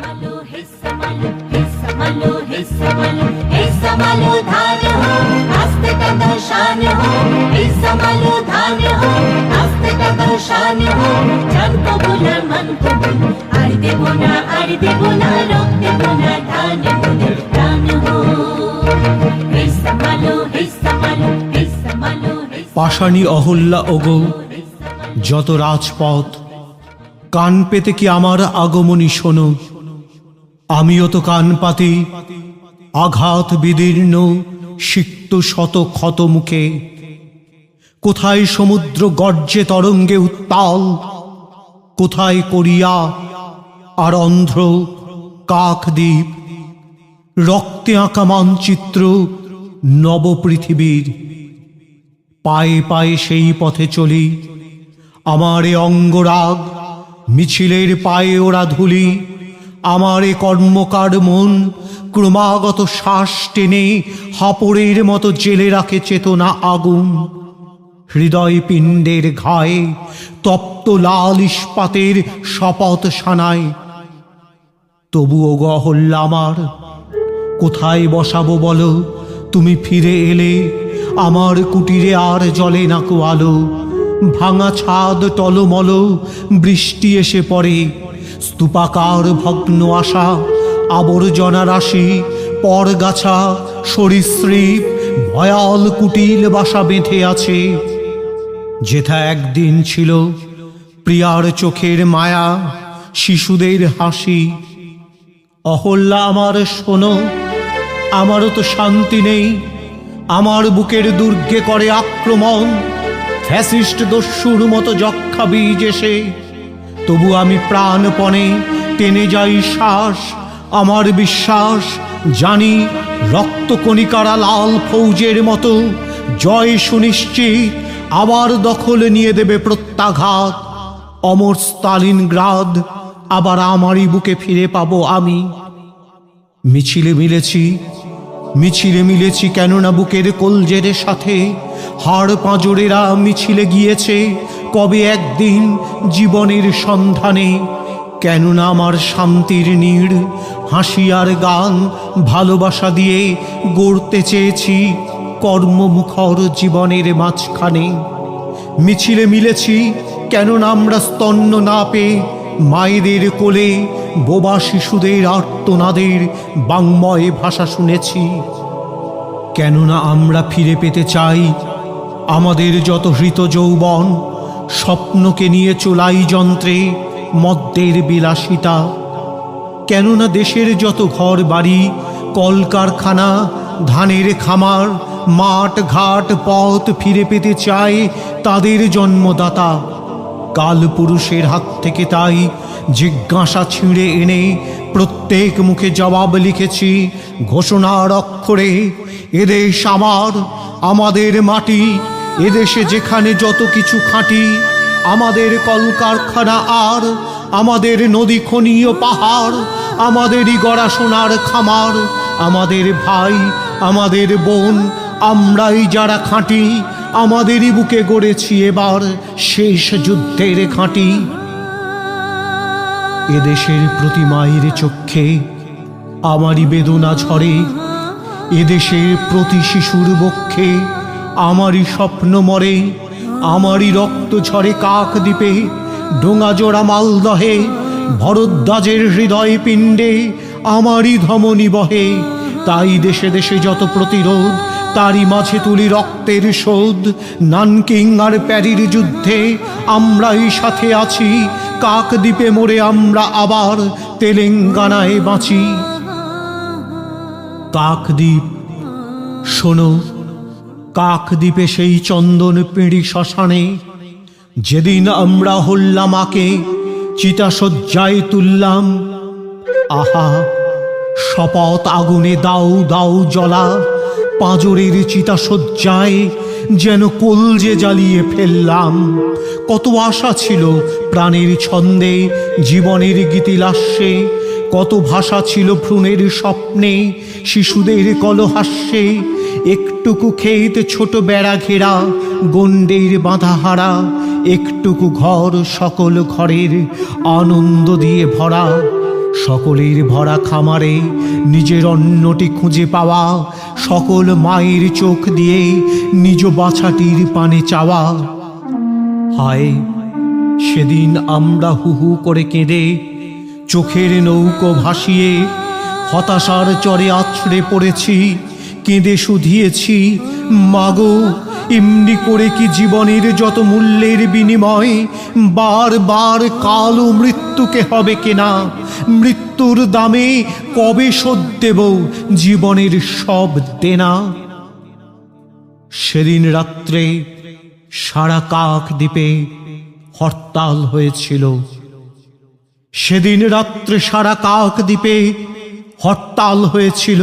malo hissa malo hissa malo hissa malo hissa malo ধান হো আস্তে কত শান হো hissa malo ধান হো আস্তে কত শান হো জান কবুল আর কবুল আর দেব না আর দেব না রোক দেব না ধান মোদের প্রাণ হো hissa malo hissa malo hissa malo পাষাণী Ahalya ওগো, যত রাজপথ, কান পেতে কি আমার আগমনী শোনো? আমিও তো কান পাতি, আঘাত বিদীর্ণ, সিক্ত শত ক্ষত মুখে। কোথায় সমুদ্র গর্জে তরঙ্গে উত্তাল, কোথায় করিয়া আর অন্ধ্র কাকদ্বীপ রক্তে আঁকা মানচিত্র নবপৃথিবীর পায়ে পায়ে সেই পথে চলি, আমার এ অঙ্গরাগ, মিছিলের পায়ে ওরা ধুলি আমার এ কর্মকার মন, ক্রমাগত শ্বাস টেনে হাপড়ের মতো জেলে রাখে চেতনা আগুন। হৃদয় পিণ্ডের ঘায়ে, তপ্ত লাল ইস্পাতের শপথ সানায়। তবুও গহল্লা আমার, কোথায় বসাবো বলো? তুমি ফিরে এলে, আমার কুটিরে আর জলে না আলো ভাঙা ছাদ টলমল, বৃষ্টি এসে পড়ে স্তূপাকার ভগ্ন আশা, আবর্জনা রাশি, পরগাছা, সরীসৃপ, ভয়াল কুটিল বাসা বেঁধে আছে। যেথা একদিন ছিল প্রিয়ার চোখের মায়া, শিশুদের হাসি। অহল্যা আমার শোনো আমারও তো শান্তি নেই, আমার বুকের দুর্গে করে আক্রমণ। ফ্যাসিস্ট দস্যুর মতো যক্ষা বীজ এসে তবু আমি প্রাণপণে টেনে যাই শ্বাস, আমার বিশ্বাস, জানি রক্তকণিকারা লাল ফৌজের মতো, জয় সুনিশ্চিত, আবার দখল নিয়ে দেবে প্রত্যাঘাত, অমর স্তালিন গ্রাদ, আবার আমারই বুকে ফিরে পাবো আমি। মিছিলে মিলেছি মিছিলে মিলেছি কেননা বুকের কলজের সাথে, হাড় পাঁজরেরা মিছিলে গিয়েছে কবে একদিন জীবনের সন্ধানে? কেননা আমার শান্তির নীড় হাসি আর গান ভালোবাসা দিয়ে গড়তে চেয়েছি কর্মমুখর জীবনের মাঝখানে। মিছিলে মিলেছি, কেননা আমরা স্তন্য না পেয়ে মায়েদের কোলে বোবা শিশুদের আর্তনাদের বাংময় ভাষা শুনেছি। কেননা আমরা ফিরে পেতে চাই আমাদের যত হৃত যৌবন স্বপ্নকে নিয়ে চোলাই যন্ত্রে মদ্যের বিলাসিতা। কেননা দেশের যত ঘর বাড়ি, কলকারখানা, ধানের খামার, মাঠ, ঘাট, পথ ফিরে পেতে চায় তাদের জন্মদাতা। কাল পুরুষের হাত থেকে তাই জিজ্ঞাসা ছিঁড়ে এনে প্রত্যেক মুখে জবাব লিখেছি, ঘোষণার অক্ষরে এদেশ আমার, আমাদের মাটি এদেশে যেখানে যত কিছু খাঁটি, আমাদের কলকারখানা আর, আমাদের নদী খনীয় পাহাড়, আমাদেরই গড়া সোনার খামার, আমাদের ভাই, আমাদের বোন, আমরাই যারা খাঁটি, আমাদেরই বুকে গড়েছি এবার শেষ যুদ্ধের খাঁটি। এদেশের প্রতি মায়ের চক্ষে আমারই বেদনা ঝরে, এদেশের প্রতি শিশুর বক্ষে আমারই স্বপ্ন মরে, আমারই রক্ত ঝরে কাক দ্বীপে ডোঙাজোড়া মালদহে ভরদ্বাজের হৃদয় পিণ্ডে আমারই ধমনী বহে। তাই দেশে দেশে যত প্রতিরোধ, তারই মাঝে তুলি রক্তের শোধ। নানকিং আর প্যারির যুদ্ধে আমরাই সাথে আছি, কাক দ্বীপে মোড়ে আমরা আবার তেলেঙ্গানায় বাঁচি। কাকদ্বীপ শোনো। কাকদ্বীপে সেই চন্দন পেড়ি শ্মশানে। যেদিন আমরা হল্লামাকে চিতাশয্যায় তুললাম। আহা, শপথ আগুনে দাও দাও জ্বলা, পাঁজরের চিতাশয্যায় যেন কলজে জ্বালিয়ে ফেললাম। কত আশা ছিল প্রাণের ছন্দে, জীবনের গীতিলাস্যে কত ভাষা ছিল ভ্রূণের স্বপ্নে, শিশুদের কলহাস্যে। একটুকু ক্ষেত, ছোট বেড়া ঘেরা গণ্ডের বাঁধাহারা, একটুকু ঘর, সকল ঘরের আনন্দ দিয়ে ভরা, সকলের ভরা খামারে নিজের অন্নটি খুঁজে পাওয়া, সকল মায়ের চোখ দিয়ে নিজ বাছাটির পানে চাওয়া। হায়, সেদিন আমরা হু হু করে কেঁদে, চোখের নৌকো ভাসিয়ে, হতাশার চরে আছড়ে পড়েছি কেঁদে শুধিয়েছি। মাগো, এমনি করে কি জীবনের যত মূল্যের বিনিময়, বারবার কাল মৃত্যুকে হবে কেনা? মৃত্যুর দামে কবে শোধ দেব জীবনের সব দেনা? সেদিন রাত্রে সারা কাক দ্বীপে হরতাল হয়েছিল। সেদিন রাত্রে সারা কাক দ্বীপে হরতাল হয়েছিল।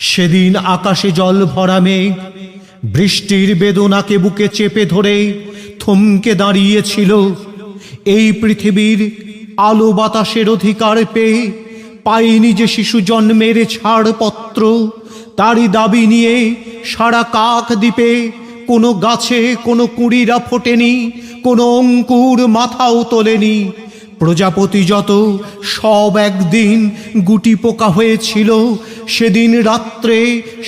সেদিন আকাশে জল ভরা মেঘ, বৃষ্টির বেদনাকে বুকে চেপে ধরে থমকে দাঁড়িয়েছিল। এই পৃথিবীর আলো বাতাসের অধিকার পেয়ে পায়নি যে শিশু জন্মের ছাড়পত্র, তারই দাবি নিয়ে সারা কাক দ্বীপে কোনো গাছে কোনো কুড়িরা ফোটেনি, কোনো অঙ্কুর মাথাও তোলেনি। প্রজাপতি যত, সব একদিন গুটি পোকা হয়েছিল। সেদিন রাত্রে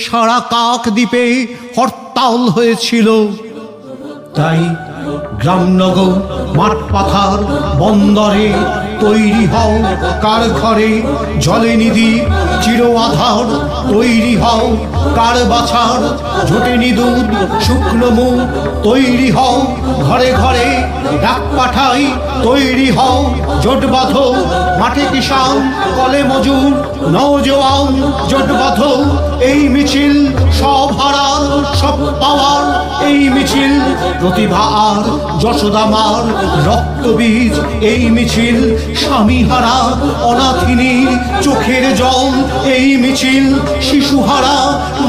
সারা কাক দ্বীপে হরতাল হয়েছিল। তাই গ্রামনগর মাঠ পাথার বন্দরে তৈরি হও কার ঘরে জলে নিধি, চির আধার তৈরি হও। কার বাছার ঝোটে নিদুদ শুকনো মুখ তৈরি হও। ঘরে ঘরে ডাক পাঠাই তৈরি হও। জোট বাঁধো মাঠে কিষান কলে মজুর নওজোয়ান জোট বাঁধো এই মিছিল, সব হারার সব পাওয়ার। এই মিছিল, প্রতিভা আর যশোদামার রক্তবীজ। এই মিছিল স্বামী হারা অনাথিনীর চোখের জল, এই মিছিল শিশুহারা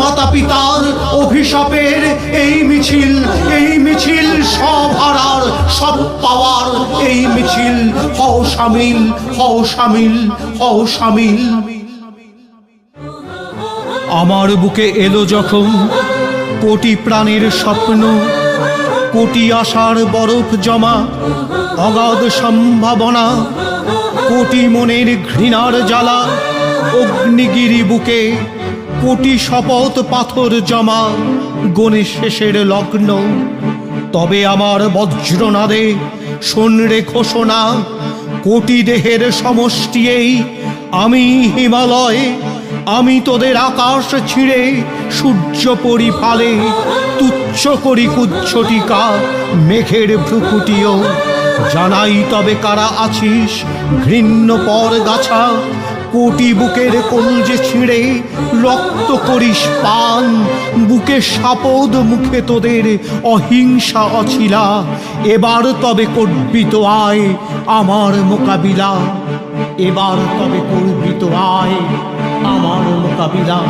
মাতা পিতার অভিশাপের এই মিছিল এই মিছিল সব হারার, সব পাওয়ার এই মিছিল। হও সামিল হও সামিল হও সামিল আমার বুকে এলো যখন কোটি প্রাণের স্বপ্ন, কোটি আশার বরফ জমা, অগাধ সম্ভাবনা কোটি মনের ঘৃণার জ্বালা, অগ্নিগিরি বুকে কোটি শপথ পাথর জমা, গণে শেষের লগ্ন। তবে আমার বজ্রনাদে শোন রে ঘোষণা কোটি দেহের সমষ্টি এই, আমি হিমালয়, আমি তোদের আকাশ ছিঁড়ে সূর্য পরিফালে, তুচ্ছ করি কুচ্ছটিকা মেঘের ভ্রুকুটিও। জানাই তবে কারা আছিস, ঘৃণ্য পর গাছা কোটি বুকের কলজে ছিঁড়ে, রক্ত করিস পান। বুকে সাপদ মুখে তোদের অহিংসা অছিলা। এবার তবে করবি তো আয় আমার মোকাবিলা। এবার তবে করবি তো আয় আমার মোকাবিলা।